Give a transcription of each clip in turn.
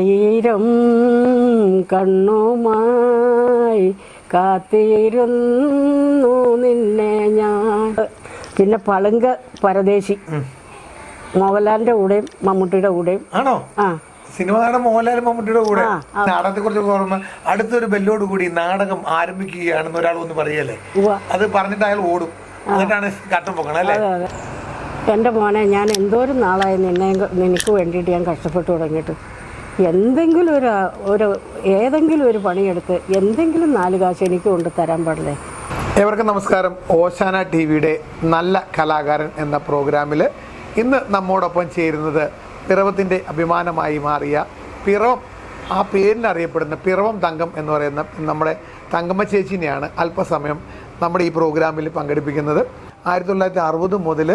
ആയിരം കണ്ണുമായി കാത്തിരുന്നു നിന്നെ ഞാൻ. പിന്നെ പളുങ്ക പരദേശി. മോഹൻലാലിന്റെ കൂടെയും മമ്മൂട്ടിയുടെ കൂടെയും. ആണോ? ആ. സിനിമ നടൻ മോഹൻലാൽ മമ്മൂട്ടിയുടെ കൂടെ. നാടകത്തെ കുറിച്ച് ഓർമ്മ. അടുത്തൊരു ബെല്ലോട് കൂടി നാടകം ആരംഭിക്കുകയാണെന്ന് ഒരാൾ ഒന്ന് പറയല്ലേ. അത് പറഞ്ഞിട്ട് അയാൾ ഓടും. എന്നിട്ടാണ് കട്ടം പൊക്കണം അല്ലേ? എന്റെ മോനെ ഞാൻ എന്തോരം നാളായി നിന്നെ നിനക്ക് വേണ്ടിയിട്ട് ഞാൻ കഷ്ടപ്പെട്ടു തുടങ്ങിയിട്ട്. എന്തെങ്കിലും ഒരു ഒരു ഏതെങ്കിലും ഒരു പണിയെടുത്ത് എന്തെങ്കിലും നാല് കാശ് എനിക്ക് കൊണ്ട് തരാൻ പാടില്ലേ? ഏവർക്കും നമസ്കാരം. ഓശാന ടി വിയുടെ നല്ല കലാകാരൻ എന്ന പ്രോഗ്രാമിൽ ഇന്ന് നമ്മോടൊപ്പം ചേരുന്നത് പിറവത്തിന്റെ അഭിമാനമായി മാറിയ പിറവം ആ പേരിനറിയപ്പെടുന്ന പിറവം തങ്കം എന്ന് പറയുന്ന നമ്മുടെ തങ്കമ്മ ചേച്ചിനെയാണ് അല്പസമയം നമ്മുടെ ഈ പ്രോഗ്രാമിൽ പങ്കെടുപ്പിക്കുന്നത്. ആയിരത്തി തൊള്ളായിരത്തി അറുപത് മുതൽ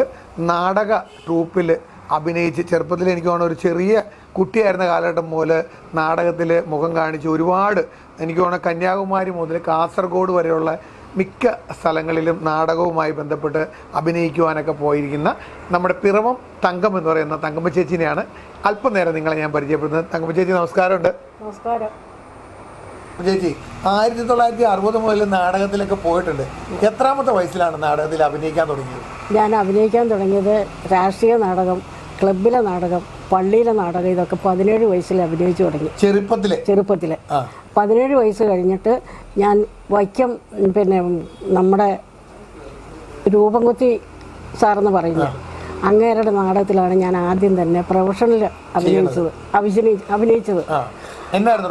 നാടക ട്രൂപ്പിൽ അഭിനയിച്ച് ചെറുപ്പത്തിൽ എനിക്ക് തോന്നുന്ന ഒരു ചെറിയ കുട്ടിയായിരുന്ന കാലഘട്ടം മുതൽ നാടകത്തിൽ മുഖം കാണിച്ച് ഒരുപാട് എനിക്ക് തോന്നുന്നു കന്യാകുമാരി മുതൽ കാസർഗോഡ് വരെയുള്ള മിക്ക സ്ഥലങ്ങളിലും നാടകവുമായി ബന്ധപ്പെട്ട് അഭിനയിക്കുവാനൊക്കെ പോയിരിക്കുന്ന നമ്മുടെ പിറവം തങ്കം എന്ന് പറയുന്ന തങ്കമ്മ ചേച്ചിനെയാണ് അല്പനേരം നിങ്ങളെ ഞാൻ പരിചയപ്പെടുന്നത്. തങ്കമ്മ ചേച്ചി നമസ്കാരമുണ്ട്. നമസ്കാരം. ചേച്ചി ആയിരത്തി തൊള്ളായിരത്തി അറുപത് മുതൽ നാടകത്തിലൊക്കെ പോയിട്ടുണ്ട്. എത്രാമത്തെ വയസ്സിലാണ് നാടകത്തിൽ അഭിനയിക്കാൻ തുടങ്ങിയത്? ഞാൻ അഭിനയിക്കാൻ തുടങ്ങിയത് രാഷ്ട്രീയ നാടകം ക്ലബിലെ നാടകം പള്ളിയിലെ നാടകം ഇതൊക്കെ പതിനേഴ് വയസ്സിൽ അഭിനയിച്ചു തുടങ്ങി. ചെറുപ്പത്തിലെ? ചെറുപ്പത്തിലെ. പതിനേഴ് വയസ്സ് കഴിഞ്ഞിട്ട് ഞാൻ വൈക്കം പിന്നെ നമ്മുടെ രൂപംകുത്തി സാറെന്ന് പറയുന്നത് അങ്ങേരുടെ നാടകത്തിലാണ് ഞാൻ ആദ്യം തന്നെ പ്രൊഫഷണൽ അഭിനയിച്ചത് അഭിനയി അഭിനയിച്ചത്. എന്നായിരുന്നു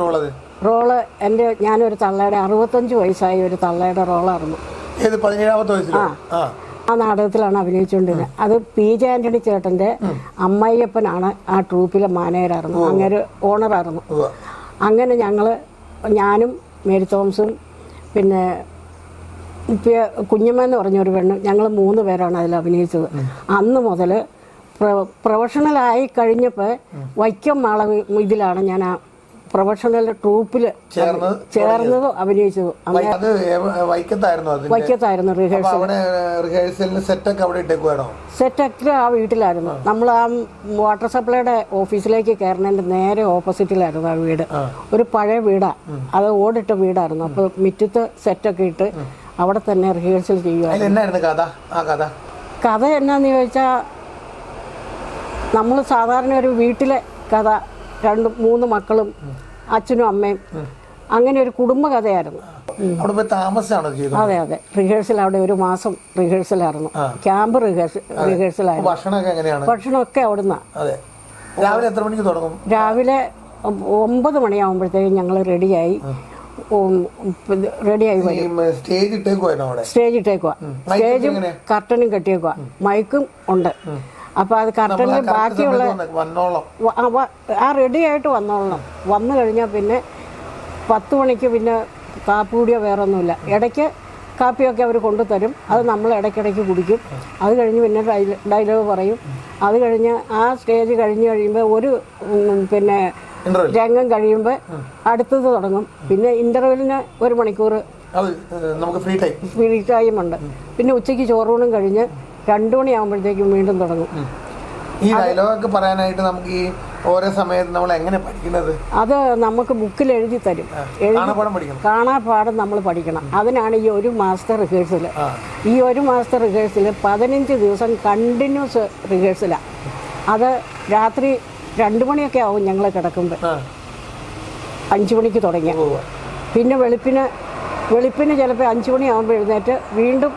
റോൾ എന്റെ ഞാനൊരു തള്ളയുടെ അറുപത്തഞ്ച് വയസ്സായ ഒരു തള്ളയുടെ റോളായിരുന്നു. ആ. ആ നാടകത്തിലാണ് അഭിനയിച്ചുകൊണ്ടിരുന്നത് അത് പി ജെ ആന്റണി ചേട്ടന്റെ അമ്മയ്യപ്പനാണ് ആ ട്രൂപ്പിലെ മാനേജറായിരുന്നു. അങ്ങനെ ഓണറായിരുന്നു. അങ്ങനെ ഞങ്ങൾ ഞാനും മേരി തോമസും പിന്നെ കുഞ്ഞമ്മ എന്ന് പറഞ്ഞൊരു പെണ്ണ് ഞങ്ങൾ മൂന്ന് പേരാണ് അതിൽ അഭിനയിച്ചത്. അന്ന് മുതൽ പ്രൊഫഷണലായി കഴിഞ്ഞപ്പോൾ വൈക്കം മാള ഇതിലാണ് ഞാൻ ആ പ്രൊഫഷണൽ ട്രൂപ്പിൽ ചേർന്ന് ചേർന്നതും അഭിനയിച്ചതും. അത് വൈക്കത്തായിരുന്നു വൈക്കത്തായിരുന്നു റിഹേഴ്സൽ അവിടെ റിഹേഴ്സലിന് സെറ്റൊക്കെ അവിടെ ഇട്ടേക്കുവാണോ? സെറ്റൊക്കെ ആ വീട്ടിലായിരുന്നു. നമ്മൾ ആ വാട്ടർ സപ്ലൈയുടെ ഓഫീസിലേക്ക് കയറുന്നതിന്റെ നേരെ ഓപ്പോസിറ്റിലായിരുന്നു ആ വീട്. ഒരു പഴയ വീടാ. അത് ഓടിട്ട വീടായിരുന്നു. അപ്പോൾ മിറ്റത്ത് സെറ്റൊക്കെ ഇട്ട് അവിടെ തന്നെ റിഹേഴ്സൽ ചെയ്യുവായിരുന്നു. കഥ? ആ കഥ. കഥ എന്നാന്ന് ചോദിച്ചാ നമ്മൾ സാധാരണ ഒരു വീട്ടിലെ കഥ രണ്ട് മൂന്ന് മക്കളും അച്ഛനും അമ്മയും. അങ്ങനെ ഒരു കുടുംബ കഥയായിരുന്നു അവിടെ ചെയ്തത്? അതെ അതെ. റിഹേഴ്സൽ അവിടെ ഒരു മാസം റിഹേഴ്സലായിരുന്നു ക്യാമ്പ് റിഹേഴ്സൽ റിഹേഴ്സലായിരുന്നു ഭക്ഷണമൊക്കെ എങ്ങനെയാണ്? ഭക്ഷണമൊക്കെ അവിടുന്ന്. രാവിലെ എത്ര മണിക്ക് തുടങ്ങും? രാവിലെ ഒമ്പത് മണിയാകുമ്പോഴത്തേക്കും ഞങ്ങൾ റെഡിയായി റെഡിയായി വരും. സ്റ്റേജ് ഇട്ടേക്കുവാ. സ്റ്റേജ് ഇട്ടേക്കുക സ്റ്റേജും കർട്ടനും കെട്ടിയേക്കുവാ. മൈക്കും ഉണ്ട്. അപ്പൊ അത് കർട്ടനിൽ ബാക്കിയുള്ള ആ റെഡി ആയിട്ട് വന്നോളണം. വന്നു കഴിഞ്ഞാൽ പിന്നെ പത്ത് മണിക്ക് പിന്നെ കാപ്പി കൂടിയോ വേറെ ഒന്നുമില്ല ഇടയ്ക്ക് കാപ്പിയൊക്കെ അവർ കൊണ്ടുതരും. അത് നമ്മൾ ഇടയ്ക്കിടയ്ക്ക് കുടിക്കും. അത് കഴിഞ്ഞ് പിന്നെ ഡയലോഗ് പറയും. അത് കഴിഞ്ഞ് ആ സ്റ്റേജ് കഴിഞ്ഞ് കഴിയുമ്പോൾ ഒരു പിന്നെ രംഗം കഴിയുമ്പോൾ അടുത്തത് തുടങ്ങും. പിന്നെ ഇന്റർവെല്ലിന് ഒരു മണിക്കൂർ നമുക്ക് ഫ്രീ ടൈം. ഫ്രീ ടൈം ഉണ്ട് പിന്നെ ഉച്ചയ്ക്ക് ചോറൂണും കഴിഞ്ഞ് രണ്ടു മണിയാകുമ്പോഴത്തേക്കും വീണ്ടും തുടങ്ങും. ഈ ഡയലോഗൊക്കെ പറയാനായിട്ട് നമുക്ക് ഈ ഓരോ സമയത്ത് നമ്മൾ എങ്ങനെ പഠിക്കുന്നത്? അത് നമുക്ക് ബുക്കിൽ എഴുതി തരും. കാണാപ്പാടം നമ്മൾ പഠിക്കണം. അതിനാണ് ഈ ഒരു മാസത്തെ റിഹേഴ്സൽ ഈ ഒരു മാസത്തെ റിഹേഴ്സൽ പതിനഞ്ച് ദിവസം കണ്ടിന്യൂസ് റിഹേഴ്സലാണ് അത് രാത്രി രണ്ട് മണിയൊക്കെ ആവും ഞങ്ങൾ കിടക്കുമ്പോൾ അഞ്ച് മണിക്ക് തുടങ്ങിയ. പിന്നെ വെളുപ്പിന് വെളുപ്പിന് ചിലപ്പോൾ അഞ്ച് മണിയാകുമ്പോൾ എഴുന്നേറ്റ് വീണ്ടും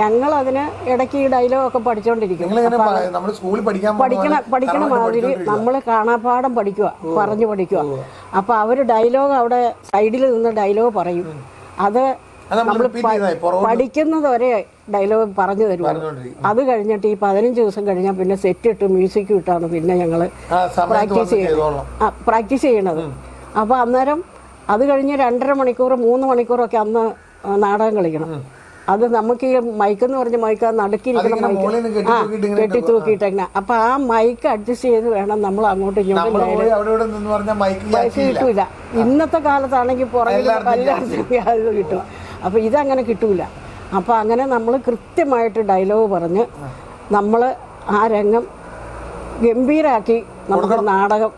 ഞങ്ങൾ അതിന് ഇടയ്ക്ക് ഈ ഡയലോഗൊക്കെ പഠിച്ചുകൊണ്ടിരിക്കും പഠിച്ചോണ്ടിരിക്കും. പഠിക്കണ പഠിക്കണ മാതിരി നമ്മൾ കാണാപ്പാടം പഠിക്കുക പറഞ്ഞു പഠിക്കുക അപ്പൊ അവർ ഡയലോഗ് അവിടെ സൈഡിൽ നിന്ന് ഡയലോഗ് പറയും. അത് നമ്മൾ പഠിക്കുന്നത് വരെ ഡയലോഗ് പറഞ്ഞു തരും അത് കഴിഞ്ഞിട്ട് ഈ പതിനഞ്ച് ദിവസം കഴിഞ്ഞാൽ പിന്നെ സെറ്റ് ഇട്ട് മ്യൂസിക് ഇട്ടാണ് പിന്നെ ഞങ്ങൾ പ്രാക്ടീസ് ചെയ്യുന്നത്. പ്രാക്ടീസ് ചെയ്യണത്. അപ്പോൾ അന്നേരം അത് കഴിഞ്ഞ് രണ്ടര മണിക്കൂർ മൂന്ന് മണിക്കൂറൊക്കെ അന്ന് നാടകം കളിക്കണം. അത് നമുക്ക് ഈ മൈക്ക് എന്ന് പറഞ്ഞ മൈക്ക്. നടുക്കിരിക്കണം മൈക്ക് ആ കെട്ടി തൂക്കിയിട്ടങ്ങനെ അപ്പൊ ആ മൈക്ക് അഡ്ജസ്റ്റ് ചെയ്ത് വേണം നമ്മൾ അങ്ങോട്ട് ഇങ്ങോട്ടും മൈക്ക് കിട്ടൂല. ഇന്നത്തെ കാലത്താണെങ്കിൽ പുറകിൽ എല്ലായിടത്തും അത് കിട്ടും. അപ്പൊ ഇതങ്ങനെ കിട്ടൂല. അപ്പൊ അങ്ങനെ നമ്മൾ കൃത്യമായിട്ട് ഡയലോഗ് പറഞ്ഞ് നമ്മൾ ആ രംഗം ഗംഭീരാക്കി. നമുക്ക് നാടകം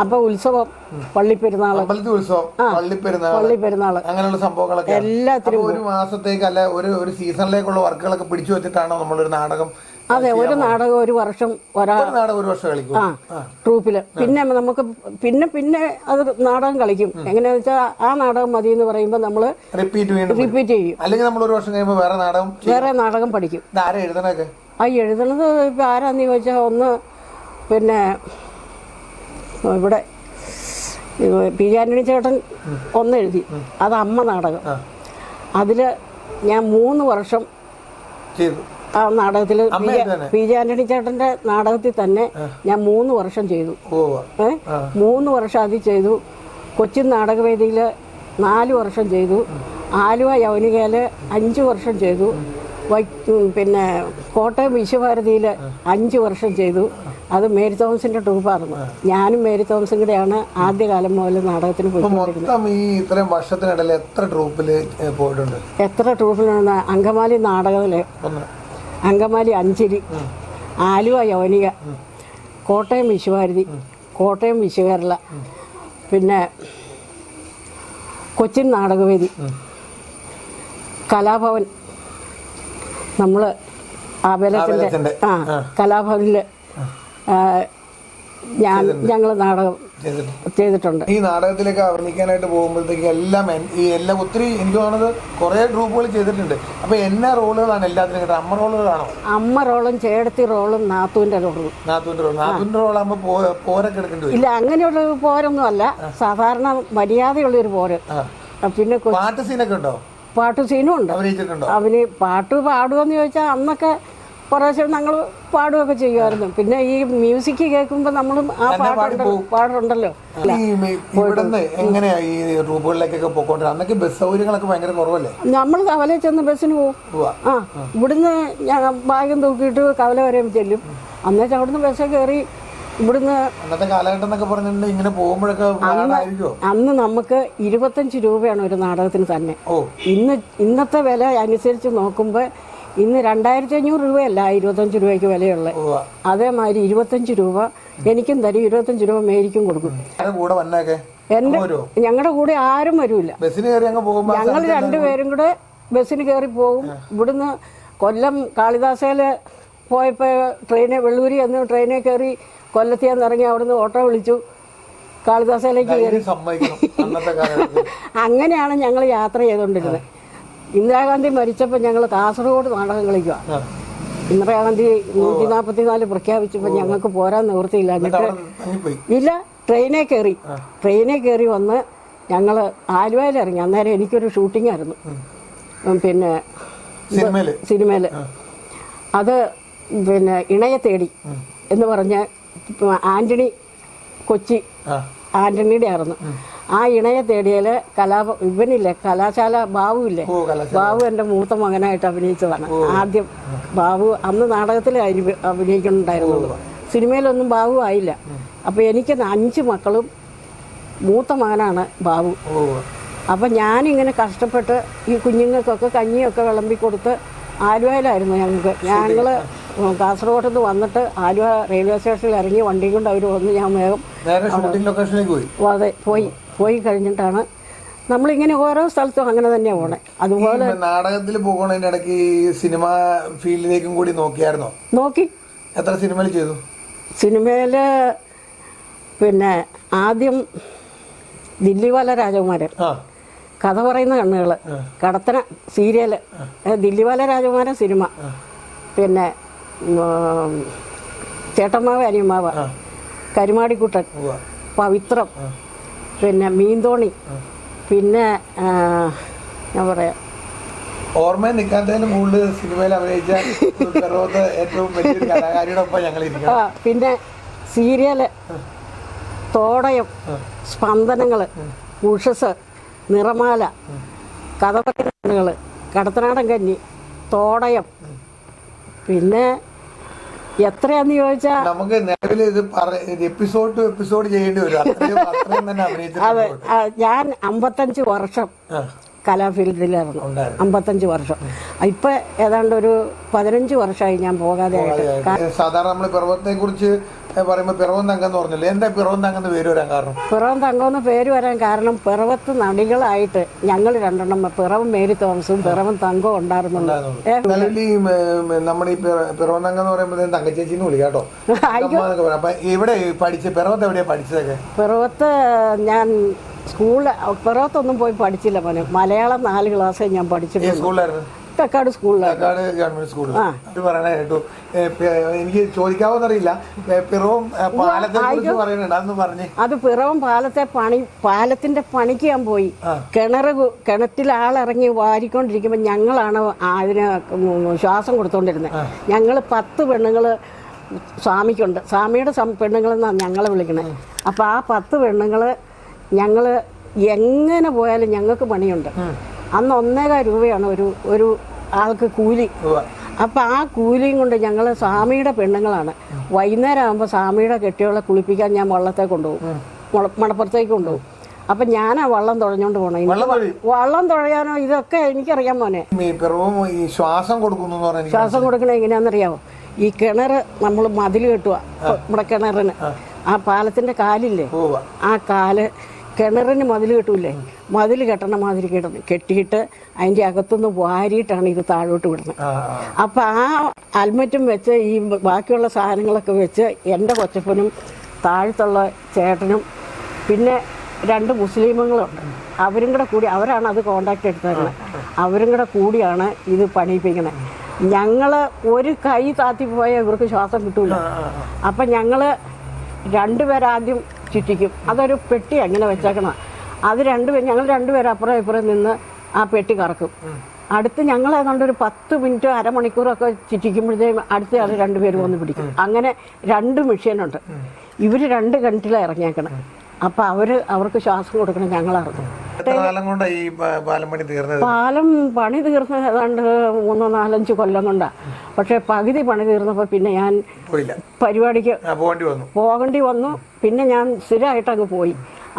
അപ്പൊ ഉത്സവം പള്ളിപ്പെരുന്നാൾ ഉത്സവം പള്ളിപ്പെരുന്നാൾ പള്ളിപ്പെരുന്നാൾ അങ്ങനെയുള്ള സംഭവങ്ങളൊക്കെ എല്ലാത്തിനും ഒരു മാസത്തേക്ക് അല്ല ഒരു ഒരു സീസണിലേക്കുള്ള വർക്കുകളൊക്കെ പിടിച്ചു വെച്ചിട്ടാണോ നമ്മളൊരു നാടകം അതെ ഒരു നാടകം ഒരു വർഷം ഒരാ ഒരു നാടകം ഒരു വർഷം കളിക്കും. ആ ട്രൂപ്പിൽ. പിന്നെ നമുക്ക് പിന്നെ പിന്നെ അത് നാടകം കളിക്കും. എങ്ങനെയാന്ന് വെച്ചാൽ ആ നാടകം മതി എന്ന് പറയുമ്പോൾ നമ്മൾ റിപ്പീറ്റ് ചെയ്യും റിപ്പീറ്റ് ചെയ്യും. അല്ലെങ്കിൽ നമ്മൾ ഒരു വർഷം കഴിയുമ്പോൾ വേറെ നാടകം വേറെ നാടകം പഠിക്കും. ആ എഴുതണത് ഇപ്പൊ ആരാന്ന് ചോദിച്ചാൽ ഒന്ന് പിന്നെ ഇവിടെ. പി ജെ ആന്റണി ചേട്ടൻ ഒന്നെഴുതി അത് അമ്മ നാടകം. അതിൽ അതിൽ ഞാൻ മൂന്ന് വർഷം ആ നാടകത്തിൽ പി ജെ ആന്റണി ചേട്ടന്റെ നാടകത്തിൽ തന്നെ ഞാൻ മൂന്ന് വർഷം ചെയ്തു. ഏ? മൂന്ന് വർഷം അതിൽ ചെയ്തു. കൊച്ചിൻ നാടകവേദിയിൽ നാല് വർഷം ചെയ്തു. ആലുവ യൗനികയിൽ അഞ്ച് വർഷം ചെയ്തു. പിന്നെ കോട്ടയം വിശ്വഭാരതിയിൽ അഞ്ച് വർഷം ചെയ്തു. അത് മേരി തോമസിന്റെ ട്രൂപ്പായിരുന്നു. ഞാനും മേരി തോമസും കൂടെയാണ് ആദ്യകാലം മുതൽ നാടകത്തിന് വർഷത്തിനിടയിൽ എത്ര പോയിട്ടുണ്ട്? എത്ര ട്രൂപ്പിലാണ് അങ്കമാലി നാടകത്തിലെ അങ്കമാലി അഞ്ചിരി ആലുവ യവനിക കോട്ടയം വിശ്വഭാരതി കോട്ടയം വിശ്വകേരള പിന്നെ കൊച്ചിൻ നാടകവേദി കലാഭവൻ നമ്മൾ ആബേലച്ചന്റെ, ആ കലാഭവനിൽ ഞാൻ ഞങ്ങൾ നാടകം ചെയ്തിട്ടുണ്ട്. ഈ നാടകത്തിലേക്ക് അഭിനയിക്കാനായിട്ട് പോകുമ്പോഴത്തേക്ക് എല്ലാം ഈ എല്ലാം ഒത്തിരി എനിക്ക് തോന്നുന്നത് കുറെ ഗ്രൂപ്പുകൾ ചെയ്തിട്ടുണ്ട്. അപ്പൊ എന്നെ റോളുകളാണ് എല്ലാത്തിനും അമ്മ റോളുകളാണോ? അമ്മ റോളും ചേടത്തി റോളും നാത്തൂന്റെ റോളും. നാത്തൂന്റെ റോൾ നാത്തൂന്റെ റോളാകുമ്പോൾ പോരൊക്കെ എടുക്കേണ്ടി വരും. ഇല്ല അങ്ങനെയുള്ള പോരൊന്നും അല്ല സാധാരണ മര്യാദയുള്ളൊരു പോര്. ആ. ആ, പിന്നെ പാട്ട് സീനൊക്കെ ഉണ്ടോ? പാട്ട് സീനും ഉണ്ട് അവന് പാട്ട് പാടുമെന്ന് ചോദിച്ചാൽ അന്നൊക്കെ കുറേശ്ശെ ഞങ്ങൾ പാടുകയൊക്കെ ചെയ്യുമായിരുന്നു പിന്നെ ഈ മ്യൂസിക് കേൾക്കുമ്പോൾ നമ്മളും ആ പാട്ടുണ്ടല്ലോ പാടുണ്ടല്ലോ. എങ്ങനെയാ ഈ റൂമുകളിലേക്കൊക്കെ പോയിക്കൊണ്ടിരുന്നത് അന്നൊക്കെ ബസ് സൗകര്യങ്ങളൊക്കെ ഭയങ്കര കുറവല്ലേ? നമ്മൾ കവലയിൽ ചെന്ന് ബസ്സിന് പോകും ആ ഇവിടുന്ന് ഞാൻ ബാഗും തൂക്കിയിട്ട് കവല വരെ ചെല്ലും. അന്നേരം അവിടുന്ന് ബസ്സിൽ കയറി ഇവിടുന്ന് അന്നത്തെ കാലഘട്ടം എന്നൊക്കെ പറഞ്ഞിട്ടുണ്ടെങ്കിൽ ഇങ്ങനെ പോകുമ്പോഴൊക്കെ ആയിരിക്കുമോ അന്ന് നമുക്ക് ഇരുപത്തഞ്ച് രൂപയാണ് ഒരു നാടകത്തിന് തന്നെ. ഇന്ന് ഇന്നത്തെ വില അനുസരിച്ച് നോക്കുമ്പോൾ ഇന്ന് രണ്ടായിരത്തി അഞ്ഞൂറ് രൂപയല്ല ഇരുപത്തഞ്ച് രൂപയ്ക്ക് വിലയുള്ളത് അതേമാതിരി ഇരുപത്തഞ്ച് രൂപ എനിക്കും തരും ഇരുപത്തഞ്ച് രൂപ മേരിക്കും കൊടുക്കും. വരുമോ ഞങ്ങളുടെ കൂടെ ആരും ആ ഞങ്ങൾ രണ്ടുപേരും കൂടെ ബസ്സിന് കയറി പോകും ഇവിടുന്ന് കൊല്ലം കാളിദാസയിൽ പോയപ്പോൾ ട്രെയിനെ വെള്ളൂരി എന്ന് ട്രെയിനിൽ കയറി കൊല്ലത്തിയാന്ന് ഇറങ്ങി അവിടുന്ന് ഓട്ടോ വിളിച്ചു. കാളിദാസയിലേക്ക് കയറി അങ്ങനെയാണ് ഞങ്ങൾ യാത്ര ചെയ്തുകൊണ്ടിരുന്നത് ഇന്ദിരാഗാന്ധി മരിച്ചപ്പോൾ ഞങ്ങൾ കാസർഗോഡ് നാടകം കളിക്കുക ഇന്ദിരാഗാന്ധി നൂറ്റി നാൽപ്പത്തി നാല് പ്രഖ്യാപിച്ചപ്പോൾ ഞങ്ങൾക്ക് പോരാൻ നിവൃത്തിയില്ല. എന്നിട്ട് ഇല്ല ട്രെയിനിൽ കയറി ട്രെയിനിൽ കയറി വന്ന് ഞങ്ങൾ ആലുവയിൽ ഇറങ്ങി. അന്നേരം എനിക്കൊരു ഷൂട്ടിംഗ് ആയിരുന്നു. പിന്നെ സിനിമയിൽ അത് പിന്നെ ഇണയെ തേടി എന്ന് പറഞ്ഞ ആന്റണി കൊച്ചി ആന്റണിയുടെ ആയിരുന്നു. ആ ഇണയെ തേടിയാൽ കലാ ഇവനില്ലേ കലാശാല ബാബു ഇല്ലേ ഓ കല ബാബു എന്റെ മൂത്ത മകനായിട്ട് അഭിനയിച്ചതാണ്. ആദ്യം ബാബു അന്ന് നാടകത്തിൽ അഭിനയിക്കുന്നുണ്ടായിരുന്നുള്ളൂ സിനിമയിലൊന്നും ബാബു ആയില്ല. അപ്പോൾ എനിക്ക് അഞ്ച് മക്കളും മൂത്ത മകനാണ് ബാബു. അപ്പൊ അപ്പം ഞാനിങ്ങനെ കഷ്ടപ്പെട്ട് ഈ കുഞ്ഞുങ്ങൾക്കൊക്കെ കഞ്ഞിയൊക്കെ വിളമ്പി കൊടുത്ത് ആലുവയിലായിരുന്നു ഞങ്ങൾക്ക്. ഞങ്ങൾ കാസർഗോഡ് നിന്ന് വന്നിട്ട് ആലുവ റെയിൽവേ സ്റ്റേഷനിൽ ഇറങ്ങി വണ്ടി കൊണ്ട് അവർ വന്ന് ഞാൻ വേഗം ലൊക്കേഷനിലേക്ക് പോയി? അതെ പോയി പോയി കഴിഞ്ഞിട്ടാണ് നമ്മളിങ്ങനെ ഓരോ സ്ഥലത്തും അങ്ങനെ തന്നെയാണ് പോണേ. അതുപോലെ നാടകത്തിൽ പോകണതിന്റെ ഇടയ്ക്ക് സിനിമ ഫീൽഡിലേക്കും കൂടി നോക്കിയായിരുന്നോ? നോക്കി. എത്ര സിനിമയിൽ ചെയ്തു? സിനിമയിൽ പിന്നെ ആദ്യം ദില്ലിവാല രാജകുമാരൻ. കഥ പറയുന്ന കണ്ണുകൾ കടത്തന സീരിയൽ. ദില്ലിവാല രാജകുമാരൻ സിനിമ. പിന്നെ ഉം, ചേട്ടമ്മാവ് അനിയമ്മാവ്. കരുമാടിക്കുട്ടൻ. പവിത്രം. പിന്നെ മീൻതോണി പിന്നെ ഞാൻ പറയാം. നിൽക്കാത്തതിന് സിനിമയിൽ അഭിനയിച്ച ഏറ്റവും വലിയൊരു ഞങ്ങൾ പിന്നെ സീരിയൽ തോടയം സ്പന്ദനങ്ങൾ ഉഷസ് നിറമാല കഥ പറയുന്നകൾ കടത്തനാടൻ കഞ്ഞി തോടയം. പിന്നെ എത്രയാന്ന് ചോദിച്ചാ? നമുക്ക് നിലവിൽ ഇത് എപ്പിസോഡ് ടു എപ്പിസോഡ് ചെയ്യേണ്ടി വരും. അതെ ഞാൻ അമ്പത്തഞ്ച് വർഷം. കലാഫീൽഡിലായിരുന്നു. അമ്പത്തഞ്ച് വർഷം. ഇപ്പം ഏതാണ്ട് ഒരു പതിനഞ്ച് വർഷമായി ഞാൻ പോകാതെ ആയിട്ട്. സാധാരണ നമ്മൾ പിറവത്തെ കുറിച്ച് പറയുമ്പോൾ പിറവം തങ്കം എന്ന് പറഞ്ഞില്ലേ? എന്താ പിറവം തങ്കം എന്ന് പേര് വരാൻ കാരണം? പിറവം തങ്കമെന്ന് പേര് വരാൻ കാരണം പിറവത്ത് നടികളായിട്ട് ഞങ്ങൾ രണ്ടെണ്ണം പിറവം മേരി തോമസും പിറവം തങ്കവും ഉണ്ടായിരുന്നുണ്ട് നമ്മുടെ ഈ പിറവം തങ്കം എന്ന് പറയുമ്പോൾ. അപ്പൊ ഇവിടെ പഠിച്ച പിറവത്ത് എവിടെയാ പഠിച്ചതൊക്കെ? പിറവത്ത് ഞാൻ സ്കൂളിൽ പുറത്തൊന്നും പോയി പഠിച്ചില്ല മോനെ. മലയാളം നാല് ക്ലാസ്സേ ഞാൻ പഠിച്ചിട്ടുള്ളൂ. തെക്കാട് സ്കൂളിലാണ് പാലക്കാട് ഗവൺമെന്റ് സ്കൂളിൽ ഇത് പറയണ കേട്ടു. എനിക്ക് ചോദിക്കാവോന്നറിയില്ല. പിറവം പാലത്തെ കുറിച്ച് പറയുന്നുണ്ട് അതൊന്ന് പറഞ്ഞേ. അത് പിറവും പാലത്തെ പണി പാലത്തിന്റെ പണിക്ക് ഞാൻ പോയി. കിണർ കിണറ്റിൽ ആളിറങ്ങി വാരിക്കൊണ്ടിരിക്കുമ്പോൾ ഞങ്ങളാണ് അതിന് ശ്വാസം കൊടുത്തോണ്ടിരുന്നത് ഞങ്ങൾ പത്ത് പെണ്ണുങ്ങൾ സ്വാമിക്കുണ്ട്. സ്വാമിയുടെ പെണ്ണുങ്ങളെന്നാണ് ഞങ്ങളെ വിളിക്കണേ. അപ്പോൾ ആ പത്ത് പെണ്ണുങ്ങൾ ഞങ്ങൾ എങ്ങനെ പോയാലും ഞങ്ങൾക്ക് പണിയുണ്ട്. അന്ന് ഒന്നേകാൽ രൂപയാണ് ഒരു ഒരു ആൾക്ക് കൂലി. അപ്പം ആ കൂലിയും കൊണ്ട് ഞങ്ങൾ സ്വാമിയുടെ പെണ്ണുങ്ങളാണ്. വൈകുന്നേരം ആകുമ്പോൾ സ്വാമിയുടെ കെട്ടിയോളെ കുളിപ്പിക്കാൻ ഞാൻ വള്ളത്തെ കൊണ്ടുപോകും. മണപ്പുറത്തേക്ക് കൊണ്ടുപോകും. അപ്പൊ ഞാൻ ആ വള്ളം തുഴഞ്ഞോണ്ട് പോണേ. വെള്ളം തുഴയാനോ ഇതൊക്കെ എനിക്കറിയാം മോനെ. ഈ ശ്വാസം കൊടുക്കുന്നു ശ്വാസം കൊടുക്കണേ എങ്ങനെയാണെന്നറിയാമോ ഈ കിണർ നമ്മൾ മതിൽ കെട്ടുക നമ്മുടെ കിണറിന്. ആ. പാലത്തിന്റെ കാലില്ലേ? ആ കാൽ കിണറിന് മതിൽ കെട്ടൂലേ മതിൽ കെട്ടണ മാതിരി കിടന്ന് കെട്ടിയിട്ട് അതിന്റെ അകത്തുനിന്ന് വാരിയിട്ടാണ് ഇത് താഴോട്ട് വിടുന്നത്. അപ്പം ആ അൽമറ്റും വെച്ച് ഈ ബാക്കിയുള്ള സാധനങ്ങളൊക്കെ വെച്ച് എന്റെ കൊച്ചപ്പനും താഴത്തുള്ള ചേട്ടനും പിന്നെ രണ്ട് മുസ്ലിമുകളുണ്ട്. അവരും കൂടെ കൂടി അവരാണ് അത് കോണ്ടാക്ട് എടുത്തത് അവരും കൂടെ കൂടിയാണ് ഇത് പണിയിപ്പിക്കുന്നത്. ഞങ്ങൾ ഒരു കൈ താത്തി പോയാൽ ഇവർക്ക് ശ്വാസം കിട്ടൂല. അപ്പം ഞങ്ങൾ രണ്ടുപേരാദ്യം ചുറ്റിക്കും. അതൊരു പെട്ടി അങ്ങനെ വെച്ചേക്കണം. അത് രണ്ടുപേരും ഞങ്ങൾ രണ്ടുപേരും അപ്പുറം ഇപ്പുറം നിന്ന് ആ പെട്ടി കറക്കും. അടുത്ത് ഞങ്ങൾ ഏതാണ്ട് ഒരു പത്ത് മിനിറ്റോ അരമണിക്കൂറോ ഒക്കെ ചുറ്റിക്കുമ്പോഴത്തേക്കും അടുത്ത ആൾ രണ്ടുപേരും വന്ന് പിടിക്കും. അങ്ങനെ രണ്ട് മെഷീനുണ്ട് ഇവർ രണ്ട് കിണറ്റിലാണ് ഇറങ്ങിയേക്കണം. അപ്പം അവർ അവർക്ക് ശ്വാസം കൊടുക്കണം ഞങ്ങൾ ഇറങ്ങും എത്ര കാലം കൊണ്ടാ ഈ പാലം പണി തീർന്നത്? പാലം പണി തീർന്ന ഏതാണ്ട് മൂന്നോ നാലഞ്ച് കൊല്ലം കൊണ്ടാണ് പക്ഷെ പകുതി പണി തീർന്നപ്പോൾ പിന്നെ ഞാൻ പോയില്ല. പരിപാടിക്ക് പോകേണ്ടി വന്നു. പോകേണ്ടി വന്നു. പിന്നെ ഞാൻ സ്ഥിരമായിട്ട് അങ്ങ് പോയി.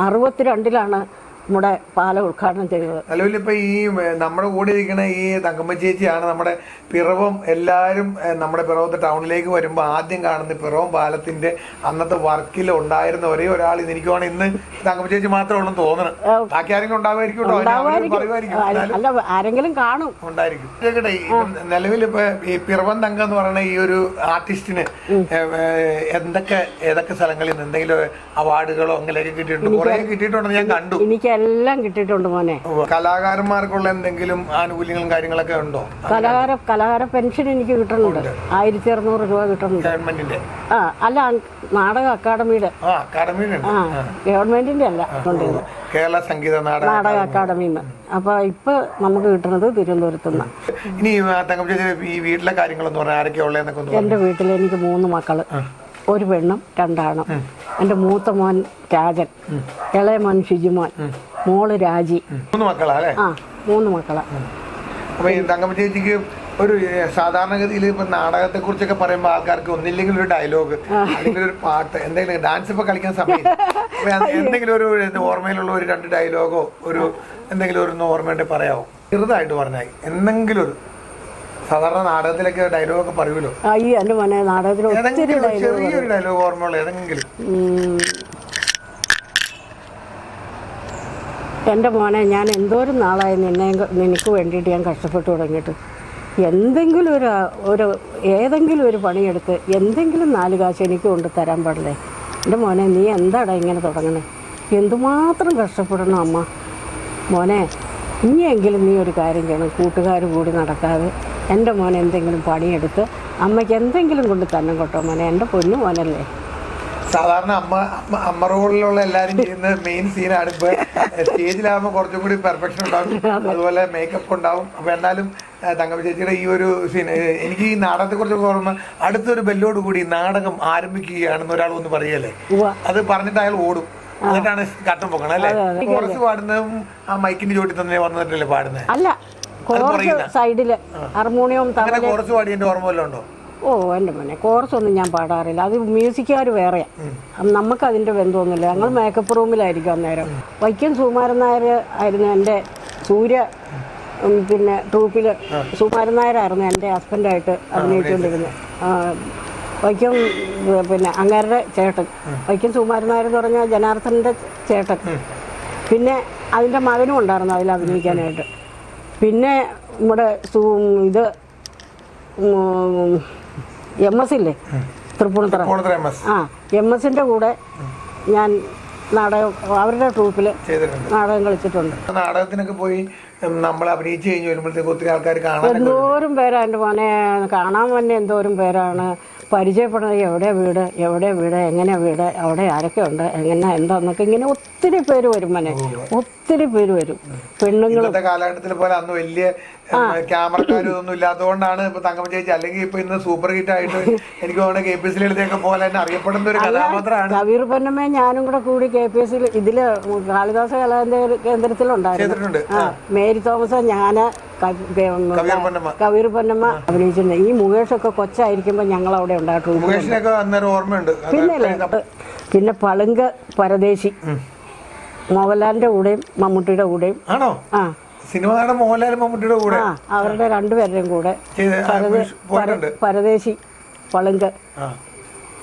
അറുപത്തിരണ്ടിലാണ് നമ്മുടെ പാലം ഉദ്ഘാടനം ചെയ്തത്. നിലവിൽ ഇപ്പൊ ഈ നമ്മുടെ കൂടെ ഇരിക്കുന്ന ഈ തങ്കമ്മ ചേച്ചിയാണ് നമ്മുടെ പിറവം എല്ലാവരും നമ്മുടെ പിറവത്തെ ടൗണിലേക്ക് വരുമ്പോൾ ആദ്യം കാണുന്ന പിറവം പാലത്തിന്റെ അന്നത്തെ വർക്കിൽ ഉണ്ടായിരുന്ന ഒരേ ഒരാൾ ഇന്ന് എനിക്ക് ഇന്ന് തങ്കമ്മ ചേച്ചി മാത്രമേ ഉള്ളൂ തോന്നണം. ബാക്കി ആരെങ്കിലും ഉണ്ടാവുമായിരിക്കും അല്ല ആരെങ്കിലും കാണും. ഉണ്ടായിരിക്കും. കേട്ടെ നിലവിൽ ഇപ്പൊ ഈ പിറവം തങ്കം എന്ന് പറയുന്ന ഈ ഒരു ആർട്ടിസ്റ്റിന് എന്തൊക്കെ ഏതൊക്കെ സ്ഥലങ്ങളിൽ നിന്ന് എന്തെങ്കിലും അവാർഡുകളോ അങ്ങനെയൊക്കെ കിട്ടിയിട്ടുണ്ട്? കുറെ കിട്ടിയിട്ടുണ്ടെന്ന് ഞാൻ കണ്ടു. എനിക്കെല്ലാം കിട്ടിയിട്ടുണ്ട് മോനെ. കലാകാരന്മാർക്കുള്ള എന്തെങ്കിലും ആനുകൂല്യങ്ങളും കാര്യങ്ങളൊക്കെ ഉണ്ടോ? കലാകാര കലാകാര പെൻഷൻ എനിക്ക് കിട്ടുന്നുണ്ട്. ആയിരത്തി അറുന്നൂറ് രൂപ കിട്ടുന്നുണ്ട്. ഗവൺമെന്റിന്റെ? ആ അല്ല നാടക അക്കാദമിയുടെ ആ ഗവൺമെന്റിന്റെ അല്ല. കേരള സംഗീത നാടക നിന്ന് അപ്പോൾ ഇപ്പൊ നമുക്ക് കിട്ടുന്നത് തിരുവനന്തപുരത്ത് നിന്ന് ഇനി ഈ വീട്ടിലെ കാര്യങ്ങളെന്ന് പറഞ്ഞാൽ ആരൊക്കെ എന്റെ ഒന്ന് എന്റെ വീട്ടിൽ എനിക്ക് മൂന്ന് മക്കൾ. ഒരു പെണ്ണും രണ്ടാണും. എന്റെ മൂത്ത മോൻ രാജൻ ഇളയ മോൻ ഷിജുമോൻ മോൾ രാജി. മൂന്ന് മക്കളാ അല്ലേ? ആ മൂന്ന് മക്കളാ. അപ്പൊ ഈ തങ്കമ്മ ചേച്ചിക്ക് ഒരു സാധാരണഗതിയിൽ ഇപ്പൊ നാടകത്തെ കുറിച്ചൊക്കെ പറയുമ്പോൾ ആൾക്കാർക്ക് ഒന്നില്ലെങ്കിൽ ഒരു ഡയലോഗ് അല്ലെങ്കിൽ ഒരു പാട്ട് എന്തെങ്കിലും ഡാൻസ് ഇപ്പൊ കളിക്കാൻ സമയം എന്തെങ്കിലും ഒരു ഓർമ്മയിലുള്ള ഒരു രണ്ട് ഡയലോഗോ ഒരു എന്തെങ്കിലും ഒരു ഓർമ്മയുണ്ടെങ്കിൽ പറയാമോ ചെറുതായിട്ട് പറഞ്ഞാൽ എന്തെങ്കിലും ഒരു സാധാരണ നാടകത്തിലൊക്കെ ഡയലോഗൊക്കെ പറയുമല്ലോ. ഈ എന്റെ മോനെ നാടകത്തിൽ ഒത്തിരി ചെറിയൊരു ഡയലോഗ് ഓർമ്മയുള്ള ഏതെങ്കിലും. എന്റെ മോനെ ഞാൻ എന്തോരം നാളായി നിന്നെ നിനക്ക് വേണ്ടിയിട്ട് ഞാൻ കഷ്ടപ്പെട്ടു തുടങ്ങിയിട്ട്. എന്തെങ്കിലും ഒരു ഒരു ഏതെങ്കിലും ഒരു പണിയെടുത്ത് എന്തെങ്കിലും നാല് കാശ് എനിക്ക് കൊണ്ട് തരാൻ പാടില്ലേ? എന്റെ മോനെ നീ എന്താടാ ഇങ്ങനെ തുടങ്ങണേ? എന്തുമാത്രം കഷ്ടപ്പെടണം അമ്മ? മോനെ ഇനിയെങ്കിലും നീ ഒരു കാര്യം ചെയ്യണം. കൂട്ടുകാർ കൂടി നടക്കാതെ എന്റെ മോനെ എന്തെങ്കിലും പണിയെടുത്ത് അമ്മയ്ക്ക് എന്തെങ്കിലും കൊണ്ട് തന്നെ കേട്ടോ മോനെ. എന്റെ പൊന്നു മോനല്ലേ. സാധാരണ അമ്മ അമ്മ അമ്മ റോളിലുള്ള എല്ലാവരും ചെയ്യുന്ന മെയിൻ സീനാണ് ഇപ്പൊ സ്റ്റേജിലാകുമ്പോൾ കുറച്ചും കൂടി പെർഫെക്ഷൻ ഉണ്ടാകും അതുപോലെ മേക്കപ്പ് ഉണ്ടാവും. അപ്പൊ എന്നാലും തങ്കം ചേച്ചിയുടെ ഈ ഒരു സീൻ എനിക്ക് ഈ നാടകത്തെ കുറിച്ച് ഓർമ്മ അടുത്തൊരു ബെല്ലോട് കൂടി നാടകം ആരംഭിക്കുകയാണെന്ന് ഒരാൾ ഒന്ന് പറയല്ലേ. അത് പറഞ്ഞിട്ട് അയാൾ ഓടും. എന്നിട്ടാണ് കട്ടം പൊക്കണം അല്ലേ? കുറച്ച് പാടുന്നതും ആ മൈക്കിന്റെ ചോട്ടി തന്നെ വന്നിട്ടല്ലേ പാടുന്നത് അല്ല കോർസ്. സൈഡിൽ ഹാർമോണിയം ഓർമ്മ ഓ എന്റെ മോനെ കോറസ് ഒന്നും ഞാൻ പാടാറില്ല. അത് മ്യൂസിക്കുകാർ വേറെ നമുക്ക് അതിന്റെ ബന്ധമൊന്നുമില്ല. ഞങ്ങൾ മേക്കപ്പ് റൂമിലായിരിക്കും അന്നേരം. വൈക്കം സുകുമാരൻ നായർ ആയിരുന്നു എന്റെ സൂര്യ പിന്നെ ട്രൂപ്പിൽ സുമാരൻ നായരായിരുന്നു എന്റെ ഹസ്ബൻഡായിട്ട് അഭിനയിച്ചുകൊണ്ടിരുന്നത് വൈക്കം പിന്നെ അങ്ങേരുടെ ചേട്ടൻ. വൈക്കം സുമാരൻ നായർ എന്ന് പറഞ്ഞാൽ ജനാർദ്ദന്റെ ചേട്ടൻ. പിന്നെ അതിന്റെ മകനും ഉണ്ടായിരുന്നു അതിൽ അഭിനയിക്കാനായിട്ട്. പിന്നെ നമ്മുടെ ഇത് എം എസ് ഇല്ലേ തൃപ്പൂണിത്തറ ആ എം എസിന്റെ കൂടെ ഞാൻ നാടകം അവരുടെ ട്രൂപ്പിൽ നാടകം കളിച്ചിട്ടുണ്ട്. നാടകത്തിനൊക്കെ പോയി നമ്മൾ അഭിനയിച്ച് കഴിഞ്ഞ് വരുമ്പോഴത്തേക്ക് ഒത്തിരി ആൾക്കാർ കാണാൻ എന്തോരം പേരാ എന്റെ മോനെ കാണാൻ തന്നെ എന്തോരം പേരാണ്. പരിചയപ്പെടുന്നത് എവിടെ വീട് എവിടെ വീട് എങ്ങനെ വീട് അവിടെ ആരൊക്കെ ഉണ്ട് എങ്ങനെ എന്താന്നൊക്കെ ഇങ്ങനെ ഒത്തിരി പേര് വരും മനെ. ഒത്തിരി പേര് വരും. പെണ്ണുങ്ങൾ കാലഘട്ടത്തിൽ പോലെ അന്ന് വലിയ ക്യാമറക്കാരും ഒന്നും ഇല്ലാത്തതുകൊണ്ടാണ് ഇപ്പൊ തങ്കമ്മ ചേച്ചി അല്ലെങ്കിൽ ഇപ്പൊ ഇന്ന് സൂപ്പർ ഹിറ്റ് ആയിട്ട് എനിക്ക് തോന്നുന്നത് കെ പി എസ് എഴുതിയൊക്കെ പോലെ തന്നെ അറിയപ്പെടുന്ന ഒരു കഥാപാത്രമാണ്. കവീർ പൊന്നമ്മയും ഞാനും കൂടെ കൂടി കെ പി എസ് ഇതിൽ കാളിദാസ കേന്ദ്രത്തിലുണ്ടായിരുന്നു. മേരി തോമസ് ഞാൻ കവീർ പൊന്നമ്മ. അഭിനയിച്ചിട്ടുണ്ട്. ഈ മുകേഷൊക്കെ കൊച്ചായിരിക്കുമ്പോ ഞങ്ങൾ അവിടെ ഉണ്ടായിട്ടുണ്ട് മുകേഷിനൊക്കെ അന്നേരം ഓർമ്മയുണ്ട്. പിന്നെ പിന്നെ പളുങ്ക് പരദേശി. മോഹൻലാലിന്റെ കൂടെയും മമ്മൂട്ടിയുടെ കൂടെയും. ആണോ? ആ. സിനിമ നടൻ മോഹൻലാൽ മമ്മൂട്ടിയുടെ കൂടെ. ആ അവരുടെ രണ്ടുപേരുടെയും കൂടെ. ചെയ്ത് ആ, പോയിട്ടുണ്ട്. പരദേശി പളുങ്ക് ആ.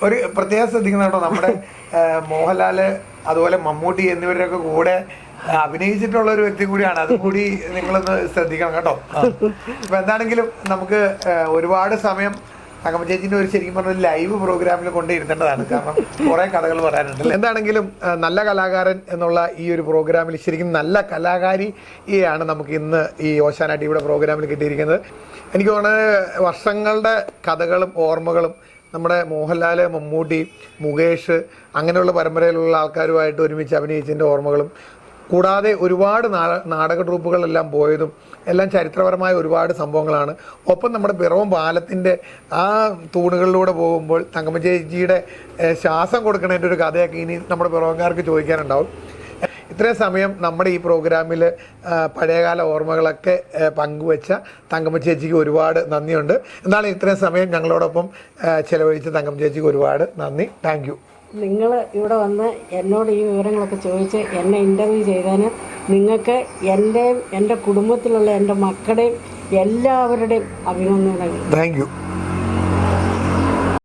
ഒരു പ്രത്യേകം ശ്രദ്ധിക്കുന്ന കേട്ടോ. നമ്മുടെ ആ, മോഹൻലാൽ അതുപോലെ മമ്മൂട്ടി എന്നിവരുടെയൊക്കെ കൂടെ ആ, അഭിനയിച്ചിട്ടുള്ള ഒരു വ്യക്തി കൂടിയാണ്. അത് കൂടി നിങ്ങളൊന്ന് ശ്രദ്ധിക്കണം കേട്ടോ. ആ. അപ്പൊ എന്താണെങ്കിലും നമുക്ക് ആ, ഒരുപാട് സമയം തങ്കമ്മ ഒരു ശരിക്കും പറഞ്ഞ ലൈവ് പ്രോഗ്രാമിൽ കൊണ്ടിരുത്തേണ്ടതാണ് കാരണം കുറെ കഥകൾ പറയാനുണ്ട് എന്താണെങ്കിലും നല്ല കലാകാരൻ എന്നുള്ള ഈ ഒരു പ്രോഗ്രാമിൽ ശരിക്കും നല്ല കലാകാരി ആണ് നമുക്ക് ഇന്ന് ഈ ഓശാന ടിവിയുടെ പ്രോഗ്രാമിൽ കിട്ടിയിരിക്കുന്നത്. എനിക്ക് തോന്നുന്നത് വർഷങ്ങളുടെ കഥകളും ഓർമ്മകളും നമ്മുടെ മോഹൻലാൽ മമ്മൂട്ടി മുകേഷ് അങ്ങനെയുള്ള പരമ്പരയിലുള്ള ആൾക്കാരുമായിട്ട് ഒരുമിച്ച് അഭിനയിച്ചതിന്റെ ഓർമ്മകളും കൂടാതെ ഒരുപാട് നാടക ട്രൂപ്പുകളെല്ലാം പോയതും എല്ലാം ചരിത്രപരമായ ഒരുപാട് സംഭവങ്ങളാണ്. ഒപ്പം നമ്മുടെ പിറവും പാലത്തിന്റെ ആ തൂണുകളിലൂടെ പോകുമ്പോൾ തങ്കമ്മജേജിയുടെ ശ്വാസം കൊടുക്കണതിന്റെ ഒരു കഥയൊക്കെ ഇനി നമ്മുടെ പിറവംകാർക്ക് ചോദിക്കാനുണ്ടാവും. ഇത്രയും സമയം നമ്മുടെ ഈ പ്രോഗ്രാമിൽ പഴയകാല ഓർമ്മകളൊക്കെ പങ്കുവെച്ച തങ്കമ്മ ചേച്ചിക്ക് ഒരുപാട് നന്ദിയുണ്ട്. എന്നാലും ഇത്രയും സമയം ഞങ്ങളോടൊപ്പം ചിലവഴിച്ച തങ്കമ്മ ചേച്ചിക്ക് ഒരുപാട് നന്ദി. താങ്ക് നിങ്ങൾ ഇവിടെ വന്ന് എന്നോട് ഈ വിവരങ്ങളൊക്കെ ചോദിച്ച് എന്നെ ഇന്റർവ്യൂ ചെയ്തതിന് നിങ്ങൾക്ക് എന്റെയും എന്റെ കുടുംബത്തിലുള്ള എന്റെ മക്കളുടെയും എല്ലാവരുടെയും അഭിനന്ദനങ്ങൾ. താങ്ക്